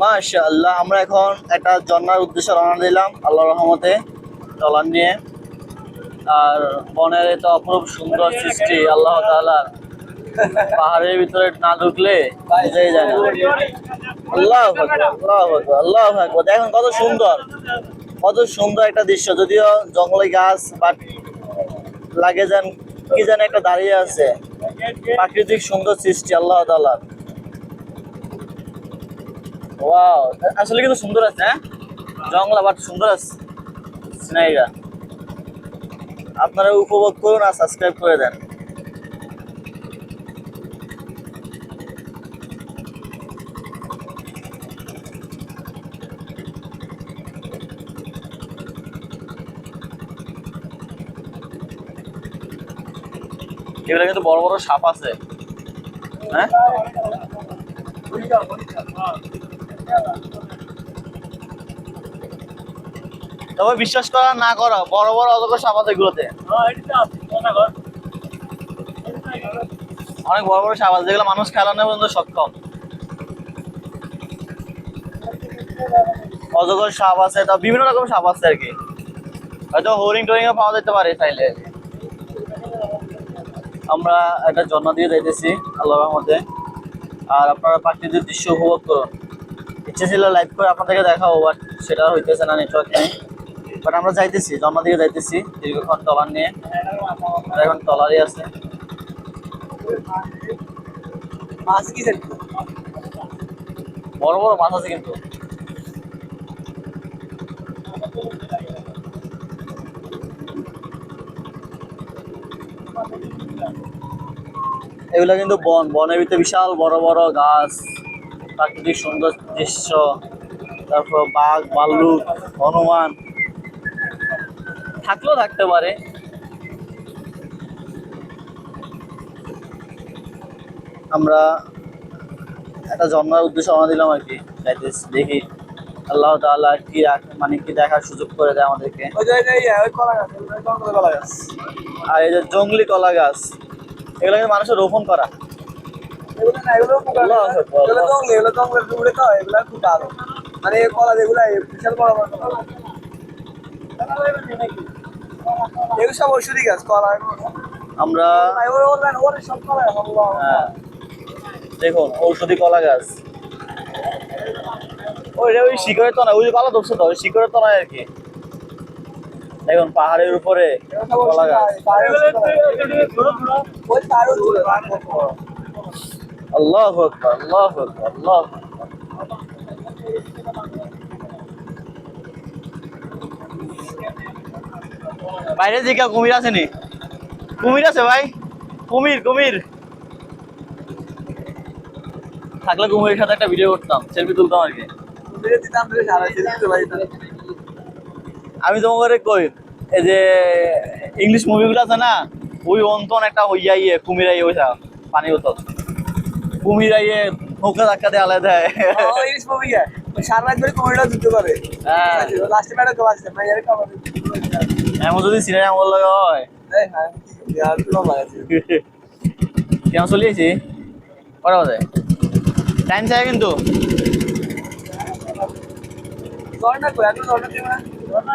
মাশা আল্লাহ আমরা এখন একটা ঝর্ণার উদ্দেশ্যে রওনা দিলাম আল্লাহ রহমতে টলার নিয়ে। আর বনের এত অপরূপ সুন্দর সৃষ্টি, আল্লাহ তাআলার পাহাড়ের ভিতরে না ঢুকলে যায় না। আল্লাহ আল্লাহ আল্লাহ। দেখেন কত সুন্দর কত সুন্দর একটা দৃশ্য। যদিও জঙ্গলে গাছ, বাট লাগে যেন, কি যেন একটা দাঁড়িয়ে আছে। প্রাকৃতিক সুন্দর সৃষ্টি, আল্লাহ তাআলার ওয়াও আসলে কিন্তু সুন্দর আছে হ্যাঁ? জঙ্গল আবার সুন্দর আছে স্নাইগা আপনারা উপভোগ করুন আর সাবস্ক্রাইব করে দেন। এগুলো কিন্তু বড় বড় সাপ আছে হ্যাঁ? তবে বিশ্বাস করা না করো বড় বড় অজগর সাপ আছে এগুলোতে অনেক বড় বড় সাপ আছে যেগুলো মানুষ খেলানো পর্যন্ত সক্ষম। অজগর সাপ আছে তা বিভিন্ন রকম সাপ আছে আর কি। হয়তো হরিং টোরিং পাওয়া যেতে পারে চাইলে। আমরা একটা ঝর্ণা দিয়ে যাইতেছি আল্লাহ রহমতে। আর আপনারা প্রাকৃতিক দৃশ্য উপভোগ করুন। ইচ্ছে ছিল লাইভ করে আপনাদেরকে দেখাবো বাট সেটা হইতেছে না নেটওয়ার্ক নাই। বাট আমরা যাইতেছি ঝর্ণা দিকে যাইতেছি দীর্ঘক্ষণ টলার নিয়ে। এখন টলারই আছে। বড় বড় মাছ আছে কিন্তু। এগুলো কিন্তু বন বনের ভিতরে বিশাল বড় বড় গাছ। প্রাকৃতিক সুন্দর দৃশ্য তারপর বাঘ ভাল্লুক হনুমান থাকলেও থাকতে পারে আমরা একটা ঝর্ণার উদ্দেশ্যে রওনা দিলাম আর কি দেখি আল্লাহ তাআলা কি মানে কি দেখার সুযোগ করে দেয় আমাদেরকে ইয়ে, আর এই যে জঙ্গলি কলা গাছ এগুলো কিন্তু মানুষের রোপণ করা কলা গাছ আমরা হ্যাঁ, দেখুন ঔষধি কলা গাছ। ওই শিকড়ের তলায় ওই কলা ধরছে তো ওই শিকড়ের তলায় আর কি। দেখুন পাহাড়ের উপরে কলা গাছ গাছ ওই তারও ছিল আল্লাহ আল্লাহ আল্লাহ। বাইরে দিকে কুমির আছে নি? কুমির আছে ভাই। কুমির কুমির। থাকলে কুমিরের সাথে একটা ভিডিও করতাম সেলফি তুলতাম আর কি। আমি তোমাকে কই, এই যে ইংলিশ মুভিগুলো আছে না, ওই অন্তন একটা হইয়া ইয়ে কুমির ওইটা পানি বোতল। কুমিরা ইয়ে নৌকা ধাক্কা আলাদা দেয় ইংলিশ মুভি সারা রাত ধরে কুমিরা যুদ্ধ করে। হ্যাঁ। লাস্টে ম্যাডাম কেউ আসছে ম্যাডাম এমন যদি সিনেমা আমার লাগে হয়। কেমন চলিয়েছি কটা বাজে টাইম চাই কিন্তু। ঝর্ণা কই এখন ঝর্ণা